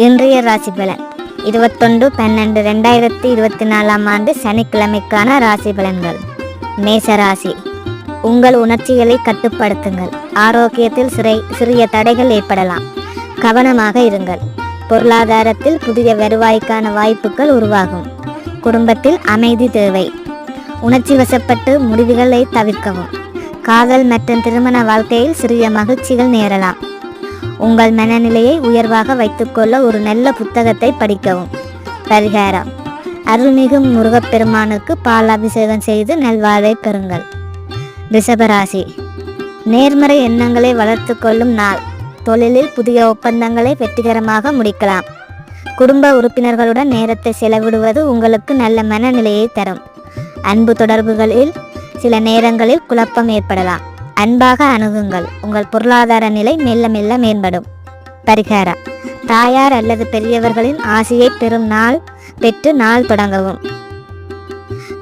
இன்றைய ராசி பலன். இருபத்தொன்று பன்னெண்டு ரெண்டாயிரத்தி இருபத்தி நாலாம் ஆண்டு சனிக்கிழமைக்கான ராசி பலன்கள். மேச ராசி. உங்கள் உணர்ச்சிகளை கட்டுப்படுத்துங்கள். ஆரோக்கியத்தில் சிறை சிறிய தடைகள் ஏற்படலாம். கவனமாக இருங்கள். பொருளாதாரத்தில் புதிய வருவாய்க்கான வாய்ப்புகள் உருவாகும். குடும்பத்தில் அமைதி தேவை. உணர்ச்சி வசப்பட்டு முடிவுகளை தவிர்க்கவும். காதல் மற்றும் திருமண வாழ்க்கையில் சிறிய மகிழ்ச்சிகள் நேரலாம். உங்கள் மனநிலையை உயர்வாக வைத்துக்கொள்ள ஒரு நல்ல புத்தகத்தை படிக்கவும். பரிகாரம். அருள்மிகு முருகப்பெருமானுக்கு பால் அபிஷேகம் செய்து நல்வாழ்வை பெறுங்கள். ரிஷபராசி. நேர்மறை எண்ணங்களை வளர்த்து கொள்ளும் நாள். தொழிலில் புதிய ஒப்பந்தங்களை வெற்றிகரமாக முடிக்கலாம். குடும்ப உறுப்பினர்களுடன் நேரத்தை செலவிடுவது உங்களுக்கு நல்ல மனநிலையை தரும். அன்பு தொடர்புகளில் சில நேரங்களில் குழப்பம் ஏற்படலாம். அன்பாக அணுகுங்கள். உங்கள் பொருளாதார நிலை மெல்ல மெல்ல மேம்படும். பரிகாரம். தாயார் அல்லது பெரியவர்களின் ஆசையை பெறும் நாள் பெற்று நாள் தொடங்கவும்.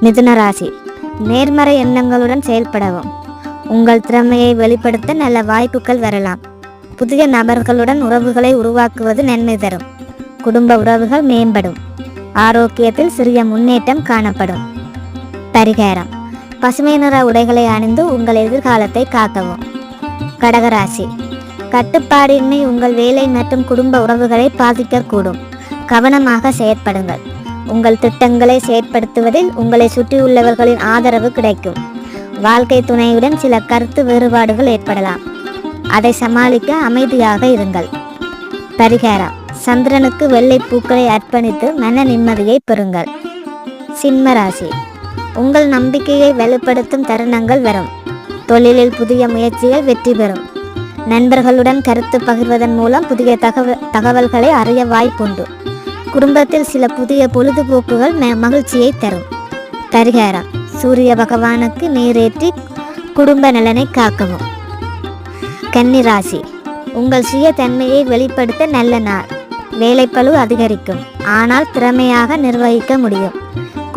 மிதுன ராசி. நேர்மறை எண்ணங்களுடன் செயல்படவும். உங்கள் திறமையை வெளிப்படுத்த நல்ல வாய்ப்புகள் வரலாம். புதிய நபர்களுடன் உறவுகளை உருவாக்குவது நன்மை தரும். குடும்ப உறவுகள் மேம்படும். ஆரோக்கியத்தில் சிறிய முன்னேற்றம் காணப்படும். பரிகாரம். பசுமை நிற உடைகளை அணிந்து உங்கள் எதிர்காலத்தை காக்கவும். கடகராசி கட்டுப்பாடின்மை உங்கள் வேலை மற்றும் குடும்ப உறவுகளை பாதிக்கக்கூடும். கவனமாக செயற்படுங்கள். உங்கள் திட்டங்களை செயற்படுத்துவதில் உங்களை சுற்றியுள்ளவர்களின் ஆதரவு கிடைக்கும். வாழ்க்கை துணையுடன் சில கருத்து வேறுபாடுகள் ஏற்படலாம். அதை சமாளிக்க அமைதியாக இருங்கள். பரிகாரம் சந்திரனுக்கு வெள்ளை பூக்களை அர்ப்பணித்து மன நிம்மதியை பெறுங்கள். சிம்ம ராசி உங்கள் நம்பிக்கையை வலுப்படுத்தும் தருணங்கள் வரும். தொழிலில் புதிய முயற்சிகள் வெற்றி பெறும். நண்பர்களுடன் கருத்து பகிர்வதன் மூலம் புதிய தகவல் தகவல்களை அறிய வாய்ப்புண்டு. குடும்பத்தில் சில புதிய பொழுதுபோக்குகள் மகிழ்ச்சியை தரும். பரிகாரம். சூரிய பகவானுக்கு நீரேற்றி குடும்ப நலனை காக்கவும். கன்னிராசி உங்கள் சுய தன்மையை வெளிப்படுத்த நல்ல நாள். வேலைப்பளு அதிகரிக்கும். ஆனால் திறமையாக நிர்வகிக்க முடியும்.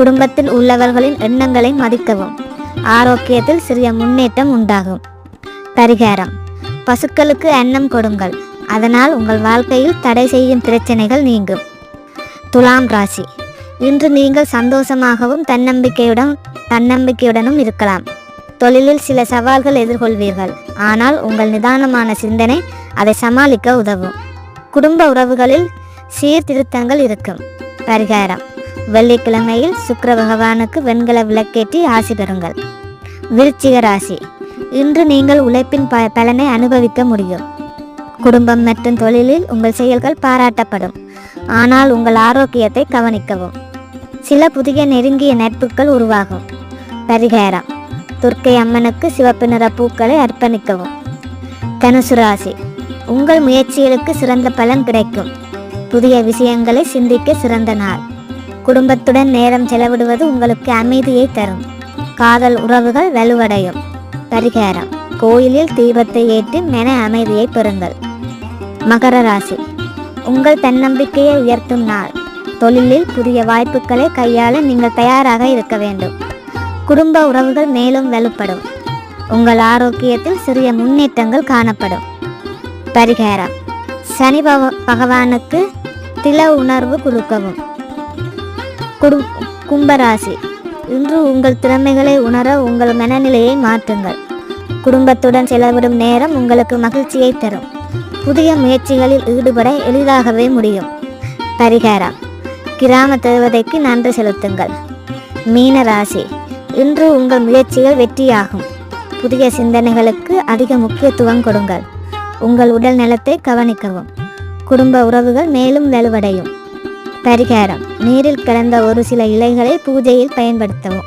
குடும்பத்தில் உள்ளவர்களின் எண்ணங்களை மதிக்கவும். ஆரோக்கியத்தில் சிறிய முன்னேற்றம் உண்டாகும். பரிகாரம். பசுக்களுக்கு அன்னம் கொடுங்கள். அதனால் உங்கள் வாழ்க்கையில் தடை செய்யும் பிரச்சனைகள் நீங்கும். துலாம் ராசி. இன்று நீங்கள் சந்தோஷமாகவும் தன்னம்பிக்கையுடன் தன்னம்பிக்கையுடனும் இருக்கலாம். தொழிலில் சில சவால்கள் எதிர்கொள்வீர்கள். ஆனால் உங்கள் நிதானமான சிந்தனை அதை சமாளிக்க உதவும். குடும்ப உறவுகளில் சீர்திருத்தங்கள் இருக்கும். பரிகாரம். வெள்ளிக்கிழமையில் சுக்கர பகவானுக்கு வெண்கல விளக்கேற்றி ஆசி பெறுங்கள். விருச்சிக ராசி. இன்று நீங்கள் உழைப்பின் ப பலனை அனுபவிக்க முடியும். குடும்பம் மற்றும் தொழிலில் உங்கள் செயல்கள் பாராட்டப்படும். ஆனால் உங்கள் ஆரோக்கியத்தை கவனிக்கவும். சில புதிய நெருங்கிய நட்புகள் உருவாகும். பரிகாரம். துர்க்கை அம்மனுக்கு சிவப்பு நிற பூக்களை அர்ப்பணிக்கவும். தனுசு ராசி. உங்கள் முயற்சிகளுக்கு சிறந்த பலன் கிடைக்கும். புதிய விஷயங்களை சிந்திக்க சிறந்த நாள். குடும்பத்துடன் நேரம் செலவிடுவது உங்களுக்கு அமைதியை தரும். காதல் உறவுகள் வலுவடையும். பரிகாரம். கோயிலில் தீபத்தை ஏற்றி மன அமைதியை பெறுங்கள். மகர ராசி. உங்கள் தன்னம்பிக்கையை உயர்த்தும் நாள். தொழிலில் புதிய வாய்ப்புகளை கையாள நீங்கள் தயாராக இருக்க வேண்டும். குடும்ப உறவுகள் மேலும் வலுப்படும். உங்கள் ஆரோக்கியத்தில் சிறிய முன்னேற்றங்கள் காணப்படும். பரிகாரம். சனி பகவானுக்கு தில உணர்வு கொடுக்கவும் குடும் கும்பராசி. இன்று உங்கள் திறமைகளை உணர உங்கள் மனநிலையை மாற்றுங்கள். குடும்பத்துடன் செலவிடும் நேரம் உங்களுக்கு மகிழ்ச்சியை தரும். புதிய முயற்சிகளில் ஈடுபட எளிதாகவே முடியும். பரிகாரம். கிராம தேவதைக்கு நன்றி செலுத்துங்கள். மீன ராசி இன்று உங்கள் முயற்சிகள் வெற்றியாகும். புதிய சிந்தனைகளுக்கு அதிக முக்கியத்துவம் கொடுங்கள். உங்கள் உடல் நலத்தை கவனிக்கவும். குடும்ப உறவுகள் மேலும் வலுவடையும். பரிகாரம். நீரில் கிடந்த ஒரு சில இலைகளை பூஜையில் பயன்படுத்தவும்.